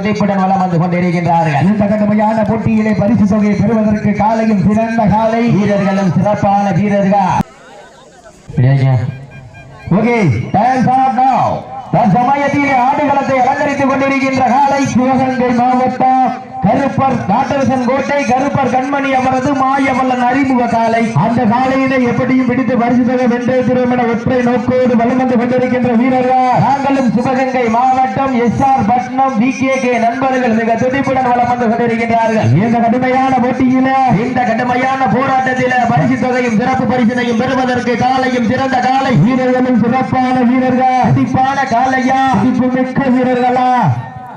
துடிப்புடன் வலம் வந்து கொண்டிருக்கின்றார்கள். இந்த கடுமையான போட்டியிலே பரிசு தொகையை பெறுவதற்கு காலையும் சிறந்த காலை. வீரர்களும் சிறப்பான வீரர்கள். ஓகே டைம்ஸ் ஆர் நவ தற்சமயத்திலே ஆடுகளத்தை அலங்கரித்துக் கொண்டிருக்கின்ற காலை சிவகங்கை மாவட்டம் கருப்பர் நாட்டரசன் கோட்டை கருப்பர் கண்மணி அவரது மாயவல்லன் அறிமுக காலை. அந்த காலையினை எப்படியும் பிடித்து பரிசு தொகை வென்றே திருமண ஒற்றை நோக்கோடு வலம் வந்து கொண்டிருக்கின்ற வீரர்கள். நாங்களும் சிவகங்கை மாவட்டம் S R Patnam V K K நண்பர்கள் மிக துடிப்புடன் வலம் வந்து கொண்டிருக்கின்றார்கள். இந்த கடுமையான போட்டியில இந்த கடுமையான போராட்டத்தில பரிசு தொகையும் சிறப்பு பரிசினையும் பெறுவதற்கு காலையும் சிறந்த காலை. வீரர்களும் சிறப்பான வீரர்கள். சிறப்பான காலையா? சிறப்பு மிக்க வீரர்களா?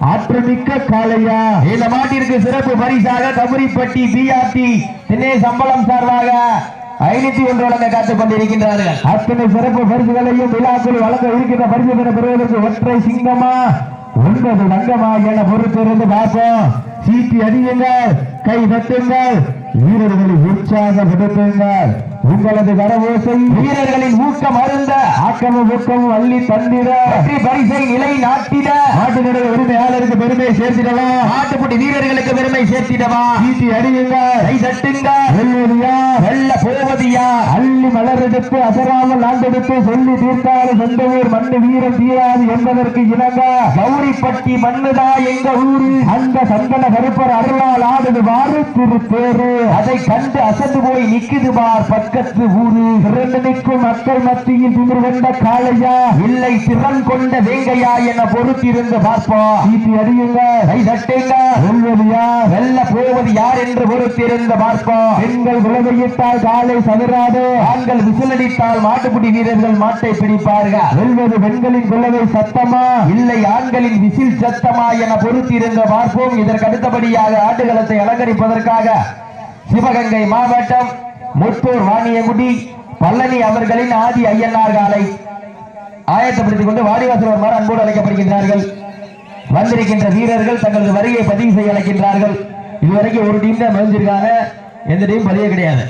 ஆற்றமிக்க காளையா. இந்த மாட்டிற்கு சிறப்பு பரிசாக கபரிப்பட்டி பிஆர்டி திண்ணை சம்பளம் சார்பாக ஐநூத்தி ஒன்று வழங்க காத்துக் கொண்டிருக்கின்றார்கள். அத்தனை சிறப்பு பரிசுகளையும் விழாக்குள் வழங்க இருக்கின்ற பரிசு பெற பெறுவதற்கு ஒற்றை சிங்கமா? ஒன்பது தங்கமா என பொறுத்திருந்து பார்ப்போம். சீட்டி அடியுங்கள் கை தட்டுங்கள் வீரர்களை உற்சாகப்படுத்துங்கள். உங்களது கரவோசை வீரர்களின் ஊக்கம் அருந்த ஆக்கமும் ஊக்கமும் அள்ளி தந்திட. வெற்றி பரிசை நிலை நாட்டிட. நாட்டினுடைய உரிமையாளருக்கு பெருமை சேர்த்திடலாம் நாட்டுப்புட்டி வீரர்களுக்கு பெருமை சேர்த்திடவா? சீட்டி அடியுங்கள் கை தட்டுங்க அள்ளி அசராமல் ஆண்டெடுத்து சொல்லி தீர்த்தாலும் சொந்த ஊர் மண்ணு வீரம் தீராது என்பதற்கு இணங்க கௌரிப்பட்டி மண்ணுதா எங்க ஊரு? அந்த சந்தன கருப்பர் அருளால் ஆடுது வாரு திருத்தேரு. அதை கண்டு அசந்து போய் நிக்குது பார் பக்கத்து ஊரு. திரண்டு நிற்கும் மக்கள் மத்தியில் திமிர் கொண்ட காளையா? இல்லை திறன் கொண்ட வேங்கையா என பொறுத்திருந்து பார்ப்போம் சீட்டி அறியுங்க. கை தட்டுங்க. வெல்வதியா வெல்ல போவது யார் என்று பொறுத்திருந்து பார்ப்போம் பெண்கள் குலவையிட்டால் காலை சதுராது. ஆண்கள் விசிலடித்தால் மாட்டுப்பிடி வீரர்கள் மாட்டை பிடிப்பார்கள். வெல்வது பெண்களின் குலவை சத்தமா? இல்லை ஆண்களின் விசில் சத்தமா என பொறுத்திருந்து பார்ப்போம். இதற்கு அடுத்தபடியாக ஆட்டுகளத்தை அலங்கரிப்பதற்காக சிவகங்கை மாவட்டம் முத்தூர் வாணியகுடி பழனி அவர்களின் ஆதி ஐயனார் காலை ஆயத்தப்படுத்திக் கொண்டு வாடிவாசல் வருமாறு அன்போடு அழைக்கப்படுகின்றார்கள். வந்திருக்கின்ற வீரர்கள் தங்களது வருகையை பதிவு செய்ய அழைக்கின்றார்கள். இதுவரைக்கும் ஒரு டீம் தான் நுழைஞ்சிருக்காங்க எந்த டீம் பதிவே கிடையாது.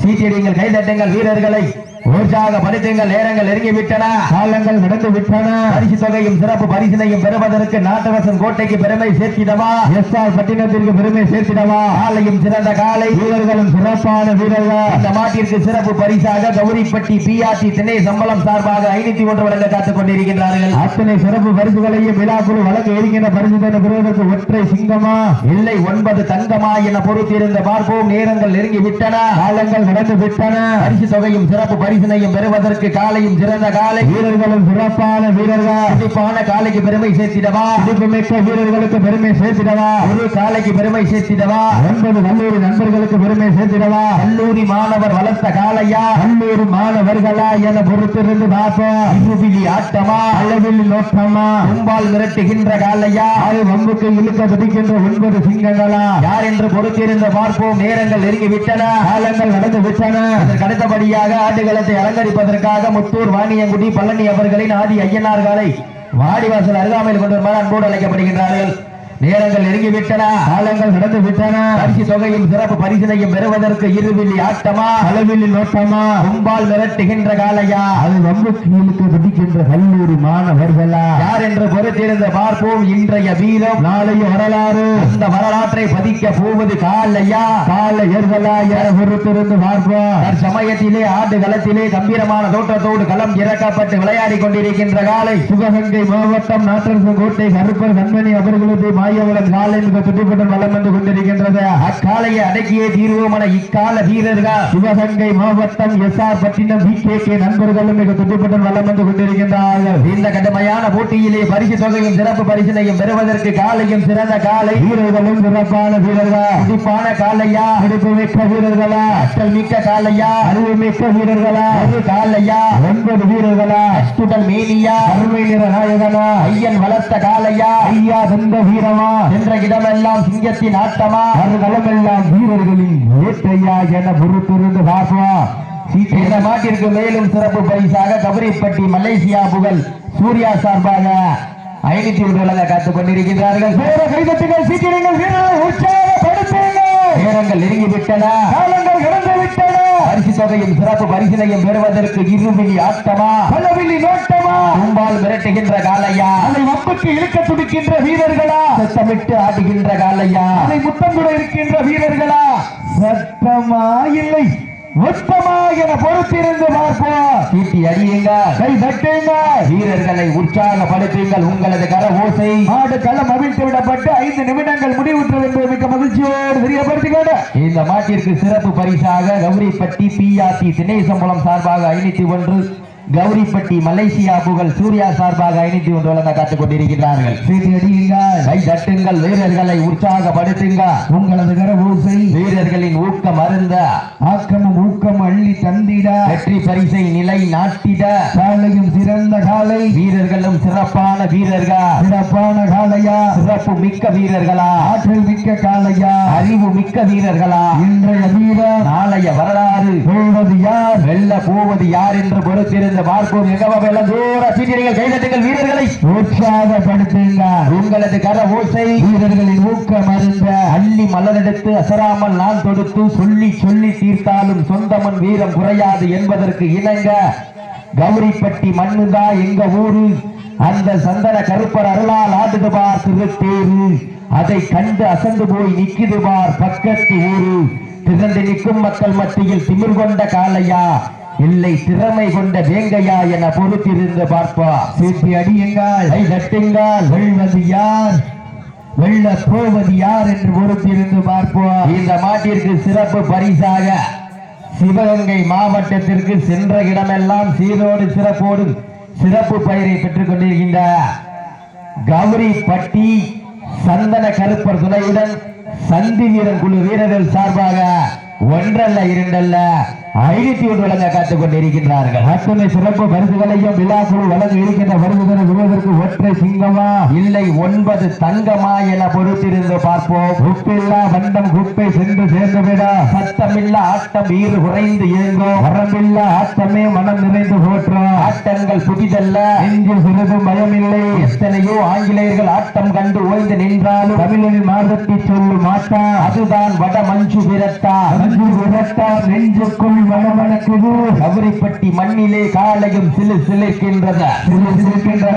சீட்டிடுங்கள் கைதட்டுங்கள் வீரர்களை. உற்சாகப்படுத்துங்கள் நேரங்கள் நெருங்கி விட்டன காலங்கள் நடந்து விட்டன பரிசு தொகையும் சிறப்பு பரிசினையும் பெறுவதற்கு நாட்டரசன் கோட்டைக்கு பெருமை சேர்த்திடவா? எஸ் ஆர் பட்டினத்திற்கு பெருமை சேர்த்திடவா? காலையும் சிறந்த காலை. வீரர்களும் சிறப்பான வீரர்கள். இந்த மாட்டிற்கு சிறப்பு பரிசாக கௌரிப்பட்டி பிஆர்டி திணை சம்பளம் சார்பாக ஐநூத்தி ஒன்று வழங்க காத்துக் கொண்டிருக்கின்றார்கள். அத்தனை சிறப்பு பரிசுகளையும் விழாக்குழு வழங்க இருக்கின்ற பரிசு தர பெறுவதற்கு ஒற்றை சிங்கமா? இல்லை ஒன்பது தங்கமா என பொறுத்திருந்த பார்ப்போம். நேரங்கள் நெருங்கி விட்டன காலங்கள் நடந்து விட்டன பரிசு தொகையும் சிறப்பு பரிசினையும் பெறுவதற்கு காலையும் சிறந்த காலை. வீரர்களும் சிறப்பான வீரர்கள். துடிப்பான காலைக்கு பெருமை சேர்த்திடவா? மிக்க வீரர்களுக்கு பெருமை சேர்த்திடவா? ஒரு காலைக்கு பெருமை சேர்த்திடவா? ஒன்பது கல்லூரி நண்பர்களுக்கு பெருமை சேர்த்திடவா? கல்லூரி மாணவர் வளர்த்த காலையா? கல்லூரி மாணவர்களா என பொறுத்திருந்து பார்ப்போம். இருபிலி ஆட்டமா? அளவில் நோட்டமா கும்பால் மிரட்டுகின்ற காலையா? ஆறு வம்புக்கு இழுக்க துடிக்கின்ற ஒன்பது சிங்கங்களா? யார் என்று பொறுத்திருந்து பார்ப்போம். நேரங்கள் நெருங்கி விட்டன காலங்கள் நடந்து விட்டன அதற்கு அடுத்தபடியாக ஆடுகளத்தை அலங்கரிப்பதற்காக முத்தூர் வாணியங்குடி பழனி அவர்களின் ஆதி ஐயனார்காலை வாடிவாசல் அருகாமையில் கொண்டு வருமாறு அன்போடு அழைக்கப்படுகின்றார்கள். நேரங்கள் நெருங்கி விட்டன காலங்கள் நடந்து விட்டன பரிசு தொகையும் சிறப்பு பரிசினையும் பெறுவதற்கு இருவில்லி ஆட்டமா? அளவில் நோட்டமா? கும்பால் மிரட்டுகின்ற காலையா அது வம்புக்கு இழுக்க துடிக்கின்ற கல்லூரி மாணவர்களா? யார் என்று பொறுத்திருந்து பார்ப்போம் இன்றைய வீரம். நாளைய வரலாறு. அந்த வரலாற்றை பதிக்க போவது காலையா கால ஏர்களா? என பொறுத்திருந்து பார்ப்போம்? தற்சமயத்திலே ஆண்டு களத்திலே கம்பீரமான தோற்றத்தோடு களம் இறக்கப்பட்டு விளையாடி கொண்டிருக்கின்ற காலை சிவகங்கை மாவட்டம் நாட்டரசு கோட்டை கருப்பர் கண்மணி அவர்களுடைய மாயவளம் காலை மிக துடிப்புடன் வளம் வந்து கொண்டிருக்கின்றது. அக்காலையை அடக்கியே தீர்வோமன இக்கால வீரர்கள். சிவகங்கை மாவட்டம் S R Pattinam V K K நண்பர்களும் மிக துடிப்புடன் வளம் வந்து கொண்டிருக்கின்றார்கள். இந்த கடுமையான போட்டியிலே பரிசு தொகையும் சிறப்பு பரிசினையும் பெறுவதற்கு காலையும் சிறந்த காலை. வீரர்களும் சிறப்பான வீரர்கள். துடிப்பான காலையா? அடுப்பு மிக்க வீரர்களா? அட்டல் மிக்க காலையா? அறிவு மிக்க வீரர்களா? ஒரு காலையா? ஒன்பது வீரர்களா? அஸ்துடல் மேனியா? அருமை நிற நாயகனா? ஐயன் வளர்த்த காலையா? ஐயா சொந்த வீரமா? என்ற இடமெல்லாம் சிங்கத்தின் ஆட்டமா? அவர்களெல்லாம் வீரர்களின் வேட்டையா என பொறுத்திருந்து பார்ப்போம் இந்த மாட்டிற்கு மேலும் சிறப்பு பரிசாக கபரிப்பட்டி மலேசியா புகழ் சூர்யா சார்பாக ஐநூத்தி ஒன்று காத்துக் கொண்டிருக்கின்றார்கள். வீர கைதட்டுகள் சீக்கிரங்கள் வீரர்களை உற்சாகப்படுத்துங்கள். நேரங்கள் நெருங்கி பரிசு தொகையும் சிறப்பு பரிசினையும் பெறுவதற்கு இருவிழி ஆட்டமா? பலவில்லி நோட்டமா? கும்பால் மிரட்டுகின்ற காலையா? அதை வம்புக்கு இழுக்க துடிக்கின்ற வீரர்களா? சத்தமிட்டு ஆடுகின்ற காலையா? அதை முத்தம் கூட இருக்கின்ற வீரர்களா? சத்தமா இல்லை. என பொறுத்திருந்து பார்ப்போம். சீட்டி அடியுங்க கை தட்டுங்க வீரர்களை உற்சாகப்படுத்துங்கள். உங்களது கர ஓசை. மாடு களம் அவிழ்த்து விடப்பட்டு ஐந்து நிமிடங்கள் முடிவுற்றது என்பது மிக்க மகிழ்ச்சியோடு தெரியப்படுத்திக்கொண்டு இந்த மாட்டிற்கு சிறப்பு பரிசாக கௌரிப்பட்டி பிஆர்டி தினேசம்பலம் சார்பாக ஐநூத்தி ஒன்று கௌரிப்பட்டி மலேசியா புகழ் சூர்யா சார்பாக ஐநூத்தி ஒன்று வழங்க காத்துக் கொண்டிருக்கிறார்கள் தட்டுங்கள் வீரர்களை உற்சாகப்படுத்துங்க உங்களது கர ஊசை வீரர்களின் ஊக்கம் அருந்த ஆக்கமும் ஊக்கம் அள்ளி தந்திட. வெற்றி பரிசை நிலை நாட்டிட. காலையும் சிறந்த காலை வீரர்களும் சிறப்பான வீரர்கள்? சிறப்பான காலையா சிறப்பு மிக்க வீரர்களா? ஆற்றல் மிக்க காலையா அறிவு மிக்க வீரர்களா? இன்றைய வீரர் நாளைய வரலாறு. வெல்வது யார்? வெல்ல போவது யார் என்று பொறுத்திருந்து பார்ப்போம். எங்கவா வெல்ல தூர சீட்டிகள் கைதட்டுங்கள் வீரர்களை. உற்சாகப்படுத்துங்க உங்களது கர ஓசை. வீரர்களின் ஊக்கம் அருந்த. அள்ளி மலரெடுத்து அசராமல் நான் தொடுத்து சொல்லி சொல்லி தீர்த்தாலும் சொந்தமன் வீரம் குறையாது என்பதற்கு இணங்க கௌரிப்பட்டி மண்ணுதா எங்க ஊரு? அந்த சந்தன கருப்பர் அருளால் ஆடுது பார் திருத்தேரு. அதை கண்டு அசந்து போய் நிக்குது பார் பக்கத்து ஊரு. திரண்டு நிற்கும் மக்கள் மத்தியில் திமிர் கொண்ட காளையா? இல்லை திறமை கொண்ட வேங்கையா என பொறுத்திருந்து பார்ப்பா. சீட்டி அடியுங்கள் கை தட்டுங்கள் வெல்வது யார்? வெல்ல போவது யார் என்று பொறுத்திருந்து பார்ப்போம். இந்த மாட்டிற்கு சிறப்பு பரிசாக சிவகங்கை மாவட்டத்திற்கு சென்ற இடமெல்லாம் சீரோடு சிறப்போடு சிறப்பு பயிரை பெற்றுக் கொண்டிருக்கின்ற பட்டி சந்தன கருப்பர் துணையுடன் சந்தி வீரன் குழு வீரர்கள் சார்பாக ஒன்றல்ல இரண்டல்ல. ஐநூத்தி ஒன்று வழங்க காத்துக் கொண்டிருக்கின்றார்கள் அத்தனை சிறப்பு பரிசுகளையும் விழாக்குழு வழங்க இருக்கின்ற வருவதனை விழுவதற்கு ஒற்றை சிங்கமா? இல்லை ஒன்பது தங்கமா என பொறுத்திருந்து பார்ப்போம். குப்பில்லா வண்டம் குப்பை சென்று சேர்ந்துவிட சத்தமில்லா ஆட்டம் ஈறு குறைந்து இயங்கும். வரம்பில்லா ஆட்டமே மனம் நிறைந்து போற்றும். ஆட்டங்கள் புதிதல்ல நெஞ்சில் சிறிதும் பயமில்லை. எத்தனையோ ஆங்கிலேயர்கள் ஆட்டம் கண்டு ஓய்ந்து நின்றாலும் தமிழனின் மார்க்கத்தை சொல்லும் மாட்டா அதுதான் வட மஞ்சு விரட்டா. மஞ்சு விரட்டா நெஞ்சுக்குள் மனமணக்குது கவரிப்பட்டி மண்ணிலே காலையும் சிலு சிரிக்கின்ற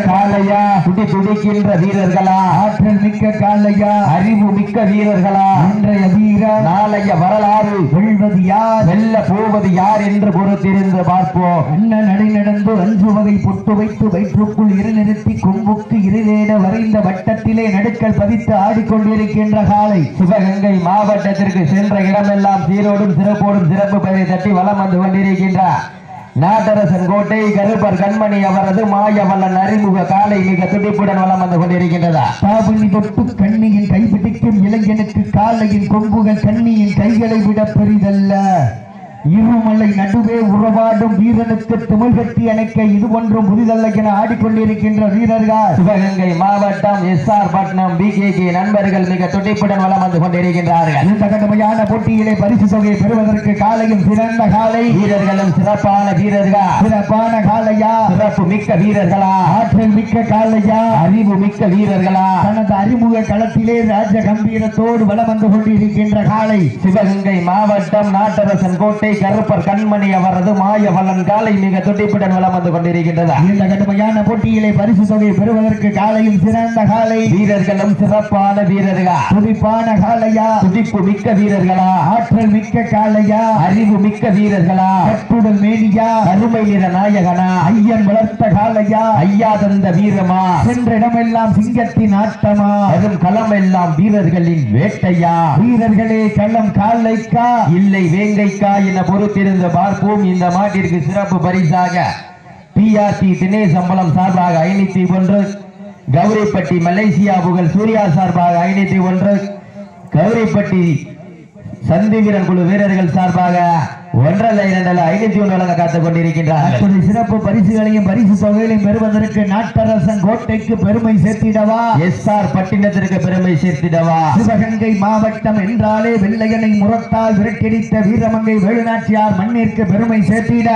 காலையா துடி துடிக்கின்ற வீரர்களா? ஆற்றல் மிக்க காலையா அறிவு மிக்க வீரர்களா? இன்றைய வீரர்? நாளைய வரலாறு? வெல்வது யார்? வெல்ல போவது யார் என்று பொறுத்திருந்து பார்ப்போம். அண்ணன் நடை நடந்து அஞ்சு வகை பொட்டு வைத்து வயிற்றுக்குள் இரு நிறுத்தி கொம்புக்கு இருவேட வரைந்த வட்டத்திலே நடுக்கல் பதித்து ஆடிக்கொண்டிருக்கின்ற காலை சிவகங்கை மாவட்டத்திற்கு சென்ற இடமெல்லாம் சீரோடும் சிறப்போடும் சிறப்பு பெயரை தட்டி வலம் வந்து கொண்டிருக்கின்றார் நாட்டரசன் கோட்டை கருப்பர் கண்மணி அவரது மாயவல்லன் அறிமுக காலை மிக துடிப்புடன் வளம் வந்து கொண்டிருக்கின்றதா. பாபுனி தொட்டு கண்ணியின் கைப்பிடிக்கும் இளைஞனுக்கு காலையின் கொம்புகள் கண்ணியின் கைகளை விட பெரிதல்ல. இருமலை நடுவே உறவாடும் வீரனுக்கு தமிழ் கட்டி அணைக்க இது ஒன்றும் புதிதல்ல என ஆடிக்கொண்டிருக்கின்ற வீரர்கள். சிவகங்கை மாவட்டம் எஸ் ஆர் பட்னம் பிகேகே நண்பர்கள் மிக துடிப்புடன் வலம் வந்து கொண்டிருக்கின்றார்கள். இந்த கடுமையான போட்டியிலே பரிசு தொகையை பெறுவதற்கு காலையும் சிறந்த காலை. வீரர்களும் சிறப்பான வீரர்கள்? சிறப்பான காலையா? சிறப்பு மிக்க வீரர்களா? ஆற்றல் மிக்க காலையா? அறிவு மிக்க வீரர்களா? தனது அறிமுக களத்திலே ராஜ கம்பீரத்தோடு வலம் வந்து கொண்டிருக்கின்ற காலை. சிவகங்கை மாவட்டம் நாட்டரசன் கோட்டை கருப்பர் கண்மணி அவரது மாயவல்லன் காலை மிக துடிப்புடன் வலம் வந்து கொண்டிருக்கின்றதா. இந்த கடுமையான போட்டியிலே பரிசு தொகை பெறுவதற்கு காலையும் சிறந்த காலை. வீரர்களும் சிறப்பான வீரர்கள்? துடிப்பான காலையா? துடிப்பு மிக்க வீரர்களா? ஆற்றல் மிக்க காலையா? அறிவு மிக்க வீரர்களா? கட்டுடல் மேனியா? அருமை நிற நாயகனா? ஐயன் வளர்த்த காலையா? ஐயா தந்த வீரமா? சென்ற இடமெல்லாம் சிங்கத்தின் ஆட்டமா? வரும் களம் எல்லாம் வீரர்களின் வேட்டையா? வீரர்களே களம் காலைக்கா இல்லை வேங்கைக்கா என பொறுத்திருந்து பார்ப்போம் இந்த மாட்டிற்கு சிறப்பு பரிசாக பிஆர்டி தினேசம்பலம் சார்பாக ஐநூத்தி ஒன்று கௌரிப்பட்டி மலேசியா புகழ் சூர்யா சார்பாக ஐநூத்தி ஒன்று கௌரிப்பட்டி சந்திவீரன் குழு வீரர்கள் சார்பாக ஒன்றல்ல இரண்டல்ல ஐநூத்தி ஒன்று வழங்க காத்துக் கொண்டிருக்கின்றார்கள் அப்படி சிறப்பு பரிசுகளையும் பரிசு தொகைகளையும் பெறுவதற்கு நாட்டரசன் கோட்டைக்கு பெருமை சேர்த்திடவா? எஸ் ஆர் பட்டினத்திற்கு பெருமை சேர்த்திடவா? சிவகங்கை மாவட்டம் என்றாலே வெள்ளையனை முரத்தால் விரட்டடித்த வீரமங்கை வேலுநாச்சியார் மண்ணிற்கு பெருமை சேர்த்திட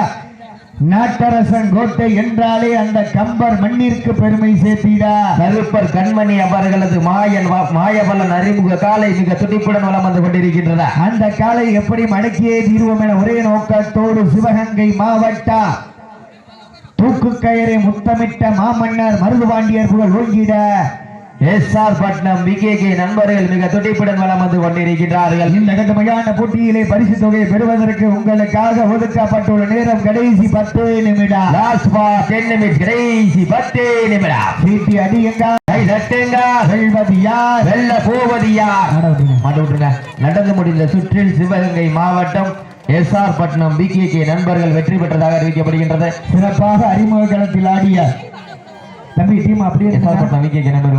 நாட்டரசன் கோட்டை என்றாலே அந்த கம்பர் மண்ணிற்கு பெருமை சேர்த்தீடா கருப்பர் கண்மணி அவர்களது மாயன் மாயபலன் மாயவல்லன் அறிமுக காலை மிக துடிப்புடன் வளம் வந்து கொண்டிருக்கின்றன. அந்த காலை எப்படி மடக்கியே தீர்வோம் என ஒரே நோக்கத்தோடு சிவகங்கை மாவட்ட தூக்கு கயிறை முத்தமிட்ட மாமன்னர் மருதுபாண்டியர் புகழ் ஓங்கிட. எஸ் ஆர் பட்னம் விகேகே நண்பர்கள் மிக துடிப்புடன் வலம் வந்து கொண்டிருக்கின்றார்கள். இந்த கடுமையான போட்டியிலே பரிசு தொகையை பெறுவதற்கு உங்களுக்காக ஒதுக்கப்பட்டுள்ள நேரம் கடைசி பத்து நிமிடம். லாஸ்ட் டென் நிமிஷம் கடைசி பத்து நிமிடம். சீட்டி அடியுங்க. கை தட்டுங்க. வெல்வது யார்? வெல்ல போவது யார்? ஆட விடுங்க. மாட்ட விட்டுருங்க. நடந்து முடிந்த சுற்றில் சிவகங்கை மாவட்டம் எஸ் ஆர் பட்னம் பிகேகே நண்பர்கள் வெற்றி பெற்றதாக அறிவிக்கப்படுகின்றது. சிறப்பாக அறிமுக களத்தில் ஆடிய தம்பி டீம் அப்படியே எஸ் ஆர் பட்னம் பிகேகே நண்பர்கள்